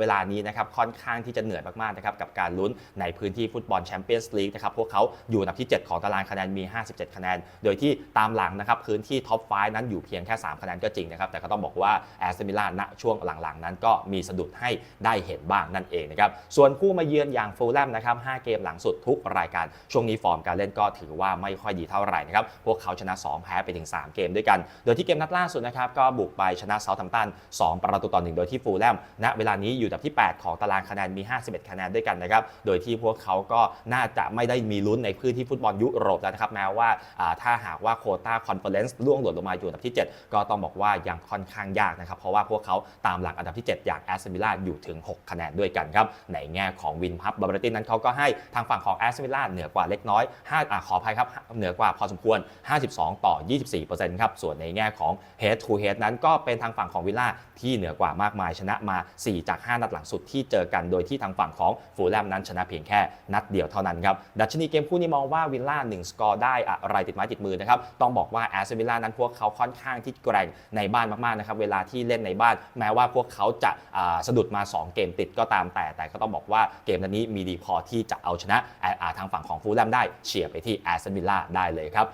เวลานี้นะครับค่อนข้างที่จะเหนื่อยมากๆนะครับกับการลุ้นในพื้นที่ฟุตบอลแชมเปี้ยนส์ลีกนะครับพวกเขาอยู่อันดับที่ 7 ของตารางคะแนนมี 57 คะแนน โดยที่ตามหลังนะครับพื้นที่ท็อปไฟนั้นอยู่เพียงแค่ 3 คะแนนก็จริงนะครับแต่ก็ต้องบอกว่าแอสตันวิลล่าณช่วงหลังๆ นั้นก็มีสะดุดให้ได้เห็นบ้างนั่นเองนะครับส่วนผู้มาเยือนอย่างฟูลแลมนะครับ5เกมหลังสุดทุกรายการช่วงนี้ฟอร์มการเล่นก็ถือว่าไม่ค่อยดีเท่าไหร่นะครับพวกเขาชนะ 2 แพ้ไปถึง 3 เกมด้วยกัน โดยที่เกมนัดล่าสุดนะครับก็บุกไปชนะเซาท์แฮมตัน2 ประตูต่อหนึ่งโดยที่ฟูลแลมณเวลานี้อยู่อันดับที่ 8 ของตารางคะแนนมี 51 คะแนนด้วยกันนะครับ โดยที่พวกเขาก็น่าจะไม่ได้มีลุ้นในพื้นที่ฟุตบอลยุโรปแล้วนะครับ แม้ว่าถ้าหากว่าโคต้าคอนเฟอเรนซ์ล่วงหล่นลงมาอยู่อันดับที่ 7 ก็ต้องบอกว่ายังค่อนข้างยากนะครับ เพราะว่าพวกเขาตามหลังอันดับที่ 7 อย่างแอสตันวิล่าอยู่ถึง 6 คะแนนด้วยกันครับ ในแง่ของวินพับบาร์เบตินนั้นเขาก็ให้ทางฝั่งของแอสตันวิลล่าเหนือกว่าเล็กน้อย5อ่าขออภัยครับ เหนือกว่าพอสมควร 52 ต่อ 24%ครับ ส่วนในแง่ของ head to head นั้นก็เป็นทางฝั่งของวิลล่าที่เหนือกว่ามากมายชนะมา 4 จาก 5นัดหลังสุดที่เจอกันโดยที่ทางฝั่งของฟูลแลมนั้นชนะเพียงแค่นัดเดียวเท่านั้นครับดัชนีเกมคู่นี้มองว่าวิลล่า1สกอร์ได้อะไรติดไม้ติดมือนะครับต้องบอกว่าแอสตันวิลล่านั้นพวกเขาค่อนข้างที่แกร่งในบ้านมากๆนะครับเวลาที่เล่นในบ้าน แม้ว่าพวกเขาจะาสะดุดมา 2 เกมติดก็ตามแต่ แต่ก็ต้องบอกว่าเกมนัดนี้มีดีพอที่จะเอาชนะทางฝั่งของฟูลแลมได้เฉียบไปที่แอสตันวิลล่าได้เลยครับ